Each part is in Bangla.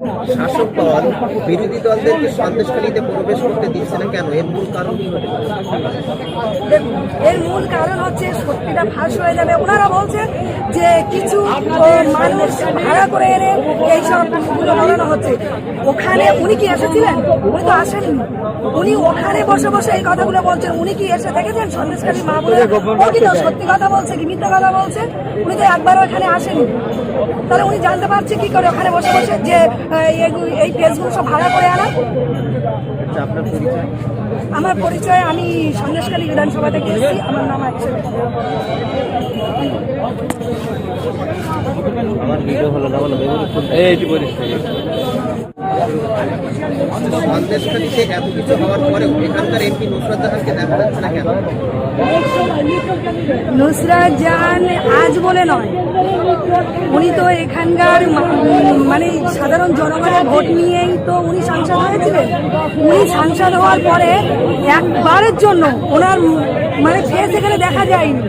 শাসক দল বিরোধী দলদেরকে সন্দেশখালীতে প্রবেশ করতে দিচ্ছে না কেন? এর মূল কারণ কি হতে এর মূল কারণ হচ্ছে সত্যিটা ফাঁস হয়ে যাবে। ওনারা বলছে যে কিছু মানুষ ভাড়া করে এনে এইসবগুলো বানানো হচ্ছে। ওখানে উনি কি এসেছিলেন? উনি তো আসেননি। উনি ওখানে বসে বসে এই কথাগুলো বলছেন। উনি কি এসে দেখেছেন? সন্দেশকারী মা বলে ও কি তো সত্যি কথা বলছে কি? মিথ্যা কথা বলছে? উনি তো একবারও এখানে আসেনি তাহলে উনি জানতে পারছে কি করে ওখানে বসে বসে যে এই- এই পেজগুলো সব ভাড়া করে আনা। আচ্ছা আমার পরিচয় আমি সন্দেশকালী বিধানসভা থেকে এসেছি। আমার নাম আছে আমার ভিডিও ভালো না এইটি পরিস্থিতি নুসরাত জাহানকে দেখা যাচ্ছে না কেন? নুসরাত জাহান আজ বলে নয়। উনি তো এখানকার মানে সাধারণ জনগণের ভোট নিয়েই তো উনি সাংসদ হয়েছিলেন। উনি সাংসদ হওয়ার পরে একবারের জন্য ওনার মানে ফেস এখানে দেখা যায়নি।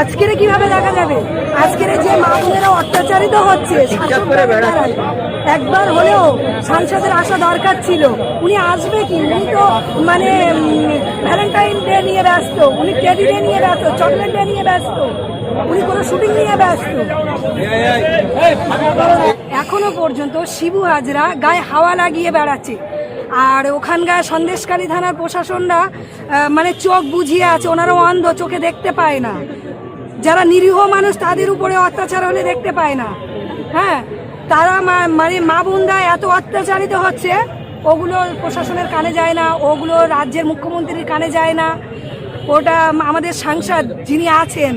আজকের কীভাবে দেখা যাবে? আজকের যে মামুনেরা অত্যাচারিত হচ্ছে একবার হলেও সাংসদের আসা দরকার ছিল। উনি আসবে কি? উনি তো মানে ভ্যালেন্টাইন ডে নিয়ে ব্যস্ত উনি টেডি ডে নিয়ে ব্যস্ত চকলেট ডে নিয়ে ব্যস্ত উনি কোনো শুটিং নিয়ে ব্যস্ত। এখনও পর্যন্ত শিবু হাজরা গায়ে হাওয়া লাগিয়ে বেড়াচ্ছে। আর ওখানকার সন্দেশকারী থানার প্রশাসনরা মানে চোখ বুঝিয়ে আছে ওনারা অন্ধ চোখে দেখতে পায় না। যারা নিরীহ মানুষ তাদের উপরে অত্যাচার হলে দেখতে পায় না। হ্যাঁ? তারা মানে মা বোনরা এত অত্যাচারিত হচ্ছে, ওগুলো প্রশাসনের কানে যায় না, ওগুলো রাজ্যের মুখ্যমন্ত্রীর কানে যায় না। ওটা আমাদের সাংসদ যিনি আছেন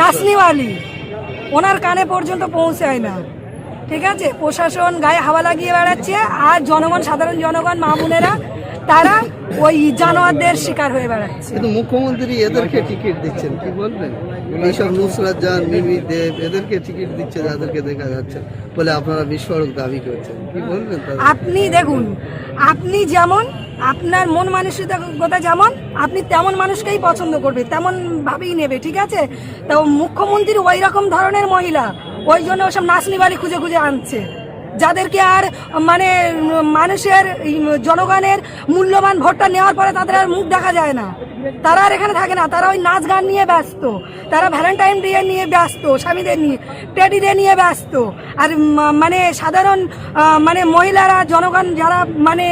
নাসনিওয়ালি ওনার কানে পর্যন্ত পৌঁছায় না। ঠিক আছে? প্রশাসন গায়ে হাওয়া লাগিয়ে বেড়াচ্ছে, আর জনগণ, সাধারণ জনগণ, মা বোনেরা, তারা ওই জানোয়ারদের শিকার হয়ে বেড়াচ্ছে। কিন্তু মুখ্যমন্ত্রী এদেরকে টিকিট দিচ্ছেন কি বলবেন? এইসব নুসরাত জাহান মিমি দেব এদেরকে টিকিট দিচ্ছে যাদেরকে দেখা যাচ্ছে বলে আপনারা বিস্ফোরক দাবি করছেন কি বলবেন আপনি দেখুন আপনি যেমন আপনার মন মানসিকতা যেমন আপনি তেমন মানুষকেই পছন্দ করবে তেমন ভাবেই নেবে ঠিক আছে? তো মুখ্যমন্ত্রী ওই রকম ধরনের মহিলা ওই জন্য ওসব নাচনিবালি খুঁজে খুঁজে আনছে। যাদেরকে আর মানে মানুষের জনগণের মূল্যবান ভোটটা নেওয়ার পরে তাদের আর মুখ দেখা যায় না। তারা আর এখানে থাকে না। তারা ওই নাচ গান নিয়ে ব্যস্ত। তারা ভ্যালেন্টাইন ডে নিয়ে ব্যস্ত, স্বামীদের নিয়ে টেডি ডে নিয়ে ব্যস্ত। আর মানে সাধারণ মানে মহিলারা, জনগণ যারা মানে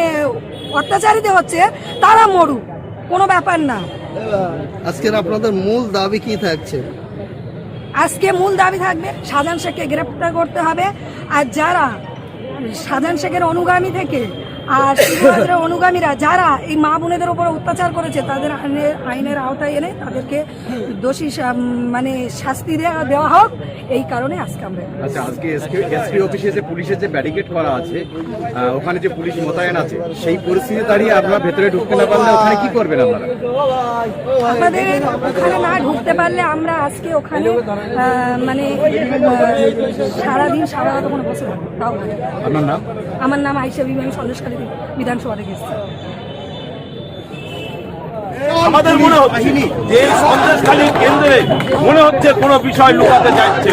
অত্যাচারিত হচ্ছে, তারা মরুক। কোনো ব্যাপার না। আজকের আপনাদের মূল দাবি কি থাকছে? আজকে মূল দাবি থাকবে সাজান শেখকে গ্রেপ্তার করতে হবে। আর যারা সাজান শেখের অনুগামী থেকে আর শিবরাজের অনুগামীরা যারা এই মা বোনেদের উপর অত্যাচার করেছে তাদের আইনের আইনের আওতায় এনে তাদেরকে দোষী মানে শাস্তি দেওয়া দেওয়া হোক এই কারণে আজকে আমরা আচ্ছা আজকে এসপি অফিসে যে পুলিশের যে ব্যারিকেড করা আছে ওখানে যে পুলিশ মোতায়েন আছে সেই পরিস্থিতি দাঁড়িয়ে আপনারা ভেতরে ঢুকতে না পারলে ওখানে কি করবেন আপনারা আমাদের ওখানে না ঢুকতে পারলে আমরা আজকে ওখানে মানে সারাদিন সারা রাত ওখানে বসে থাকব। আপনার নাম আমার নাম আইসা আমি সন্দেশকালী বিধানসভা থেকে এসেছি আমাদের মনে হচ্ছে যে এই কেন্দ্রে মনে হচ্ছে কোনো বিষয় লুকাতে যাচ্ছে।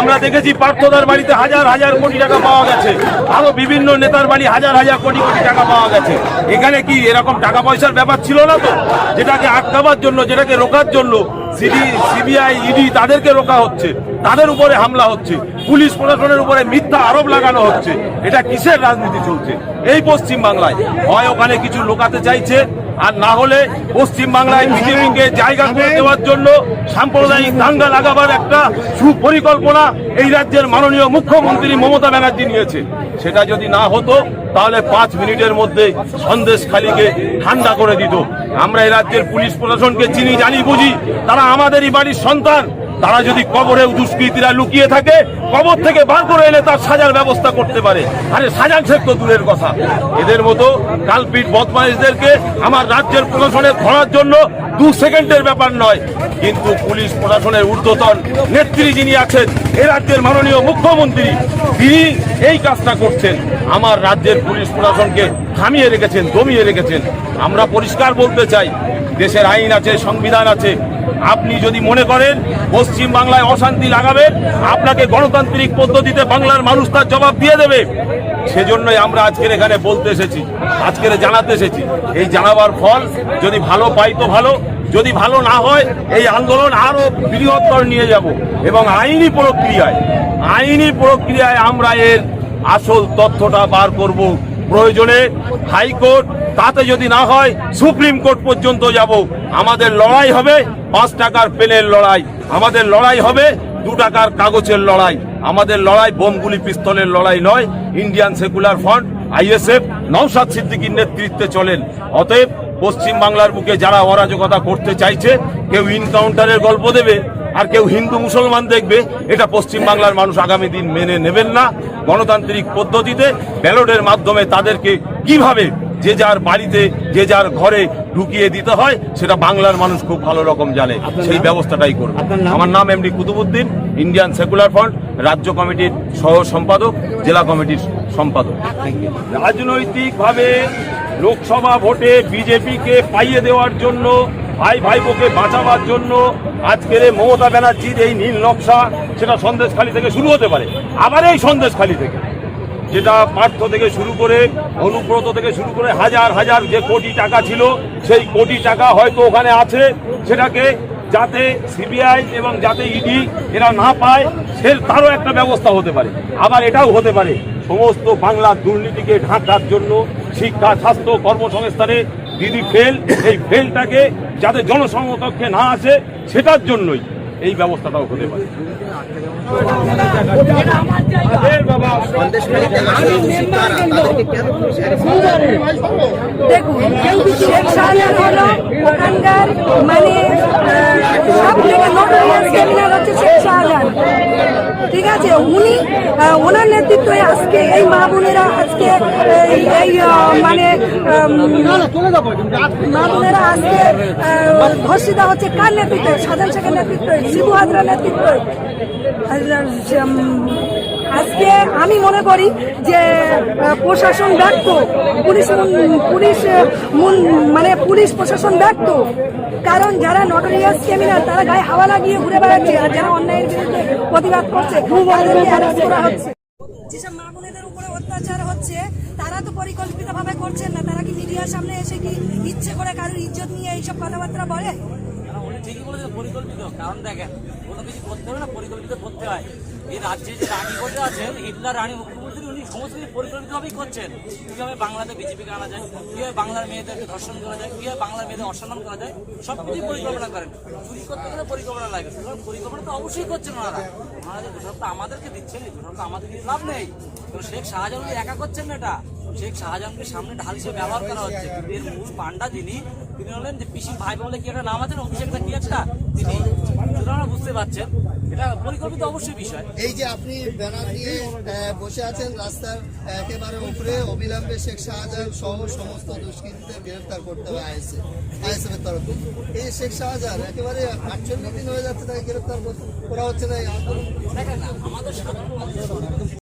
আমরা দেখেছি পার্থদার বাড়িতে হাজার হাজার কোটি টাকা পাওয়া গেছে। আরও বিভিন্ন নেতার বাড়ি হাজার হাজার কোটি কোটি টাকা পাওয়া গেছে। এখানে কি এরকম টাকা পয়সার ব্যাপার ছিল না তো? যেটাকে আটকাবার জন্য যেটাকে রোকার জন্য সিডি সিবিআই ইডি তাদেরকে রোকা হচ্ছে। তাদের উপরে হামলা হচ্ছে। পুলিশ প্রশাসনের উপরে মিথ্যা আরোপ লাগানো হচ্ছে। এটা কিসের রাজনীতি চলছে? এই পশ্চিম বাংলায় হয় ওখানে কিছু লোকাতে চাইছে আর না হলে পশ্চিম বাংলায় বিজেপিকে জায়গা করে দেওয়ার জন্য সাম্প্রদায়িক দাঙ্গা লাগাবার একটা সুপরিকল্পনা এই রাজ্যের মাননীয় মুখ্যমন্ত্রী মমতা ব্যানার্জি নিয়েছে। সেটা যদি না হতো, তাহলে পাঁচ মিনিটের মধ্যে সন্দেশ খালিকে ঠান্ডা করে দিত। আমরা এই রাজ্যের পুলিশ প্রশাসনকে চিনি, জানি, বুঝি। তারা আমাদেরই বাড়ির সন্তান। তারা যদি কবরে দুষ্কৃতীরা লুকিয়ে থাকে, কবর থেকে বার করে এনে তার সাজার ব্যবস্থা করতে পারে। আরে শেখ তো দূরের কথা। এদের মতো কালপিট বদমাইশদেরকে আমার রাজ্যের প্রশাসনে ধরার জন্য দু সেকেন্ডের ব্যাপার নয়। কিন্তু পুলিশ প্রশাসনের ঊর্ধ্বতন নেত্রী যিনি আছেন, এ রাজ্যের মাননীয় মুখ্যমন্ত্রী, তিনি এই কাজটা করছেন। আমার রাজ্যের পুলিশ প্রশাসনকে থামিয়ে রেখেছেন, দমিয়ে রেখেছেন। আমরা পরিষ্কার বলতে চাই, দেশের আইন আছে, সংবিধান আছে আপনি যদি মনে করেন পশ্চিম বাংলায় অশান্তি লাগাবেন, আপনাকে গণতান্ত্রিক পদ্ধতিতে বাংলার মানুষ তার জবাব দিয়ে দেবে। সেজন্যই আমরা আজকের এখানে বলতে এসেছি, আজকের জানাতে এসেছি, এই জানাবার ফল যদি ভালো পাই তো ভালো, যদি ভালো না হয় এই আন্দোলন আরও বৃহত্তর নিয়ে যাব। এবং আইনি প্রক্রিয়ায় আইনি প্রক্রিয়ায় আমরা এর আসল তথ্যটা বার করব। প্রয়োজনে হাইকোর্ট, তাতে যদি না হয় সুপ্রিম কোর্ট পর্যন্ত যাব। আমাদের লড়াই হবে পাঁচ টাকার পেনের লড়াই। আমাদের লড়াই হবে দু টাকার কাগজের লড়াই। আমাদের লড়াই বোমগুলি পিস্তলের লড়াই নয়। Indian secular front, ISF, Naushad সিদ্দিকীর নেতৃত্বে চলেন। অতএব পশ্চিম বাংলার বুকে যারা অরাজকতা করতে চাইছে, কেউ ইনকাউন্টারের গল্প দেবে। আর কেউ হিন্দু মুসলমান দেখবে এটা পশ্চিম বাংলার মানুষ আগামী দিন মেনে নেবেন না। গণতান্ত্রিক পদ্ধতিতে ব্যালটের মাধ্যমে তাদেরকে কীভাবে যে যার বাড়িতে যে যার ঘরে ঢুকিয়ে দিতে হয় সেটা বাংলার মানুষ খুব ভালো রকম জানে। সেই ব্যবস্থাটাই করবে। আমার নাম MD Kutubuddin Indian secular front রাজ্য কমিটির সহ সম্পাদক জেলা কমিটির সম্পাদক। রাজনৈতিকভাবে লোকসভা ভোটে বিজেপিকে পাইয়ে দেওয়ার জন্য ভাই ভাইপোকে বাঁচাবার জন্য আজকের এই মমতা ব্যানার্জির এই নীল নকশা, সেটা সন্দেশখালি থেকে শুরু হতে পারে। আবার এই সন্দেশখালি থেকে। যেটা পার্থ থেকে শুরু করে, অনুব্রত থেকে শুরু করে হাজার হাজার যে কোটি টাকা ছিল, সেই কোটি টাকা হয়তো ওখানে আছে। সেটাকে যাতে সিবিআই এবং যাতে ইডি এরা না পায়, সে তারও একটা ব্যবস্থা হতে পারে। আবার এটাও হতে পারে। সমস্ত বাংলার দুর্নীতিকে ঢাকার জন্য শিক্ষা, স্বাস্থ্য, কর্মসংস্থানে দিদি ফেল এই ফেলটাকে যাতে জনসমকক্ষে না আসে, সেটার জন্যই এই ব্যবস্থাটাও হতে পারে? দেখুন সব থেকে নোটোরিয়াস ক্রিমিনাল হচ্ছে শেখ শাহজাহান ঠিক আছে উনি ওনার নেতৃত্বে আজকে এই মা বোনেরা আজকে, এই মানে মা বোনেরা আজকে ধর্ষিতা হচ্ছে কার নেতৃত্বে? সাজান শেখের নেতৃত্বে, শিবু হাজরা নেতৃত্বে। আজকে আমি মনে করি যে প্রশাসন ব্যর্থ, পুলিশ পুলিশ মুন- মানে পুলিশ প্রশাসন ব্যর্থ। কারণ যারা নটোরিয়াস ক্রিমিনাল তারা গায়ে হাওয়া লাগিয়ে ঘুরে বেড়াচ্ছে, আর যারা অন্যায়ের বিরুদ্ধে প্রতিবাদ করছে যেসব মা বোনেদের উপরে অত্যাচার হচ্ছে তারা তো পরিকল্পিত ভাবে করছেন না। তারা কি মিডিয়ার সামনে এসে কি ইচ্ছে করে কারোর ইজ্জত নিয়ে এইসব কথাবার্তা বলে? ঠিকই বলেছে পরিকল্পিত। কারণ দেখেন কোনো কিছু করতে হবে না পরিকল্পিত করতে হয়। এই রাজ্যে যে রানী বসে আছেন হিটলার রানী মুখ্যমন্ত্রী, উনি সমস্ত কিছু পরিকল্পিতভাবেই করছেন। কীভাবে বাংলাতে বিজেপিকে আনা যায়, কীভাবে বাংলার মেয়েদেরকে ধর্ষণ করা যায়, কীভাবে বাংলার মেয়েদের অসম্মান করা যায় সব কিছুই পরিকল্পনা করেন। চুরি করতে গেলে পরিকল্পনা লাগে, সুতরাং পরিকল্পনা তো অবশ্যই করছেন ওনারা। ওনারা যে দোষক আমাদেরকে দিচ্ছেন, এই দোষক আমাদের দিয়ে লাভ নেই। তো শেখ শাহজাহান একা করছেন না এটা? শেখ শাহজাহানকে সামনে ঢাল হিসেবে ব্যবহার করা হচ্ছে। এর মূল পান্ডা যিনি, তিনি হলেন যে পিসি ভাই বলে কি একটা নাম আছে না, অভিষেকটা কি একটা? তিনি আপনারা বুঝতে পারছেন এটা পরিকল্পিত অবশ্যই বিষয়। এই যে আপনি ব্যানার নিয়ে বসে আছেন রাস্তার একেবারে উপরে অবিলম্বে শেখ শাহজাহান সহ সমস্ত দুষ্কৃতীদের গ্রেফতার করতে হবে আইএসএ আইএসএফের তরফে এই শেখ শাহজাহান একেবারে আটচল্লিশ দিন হয়ে যাচ্ছে তাকে গ্রেফতার করা হচ্ছে না এই আন্দোলন। আমাদের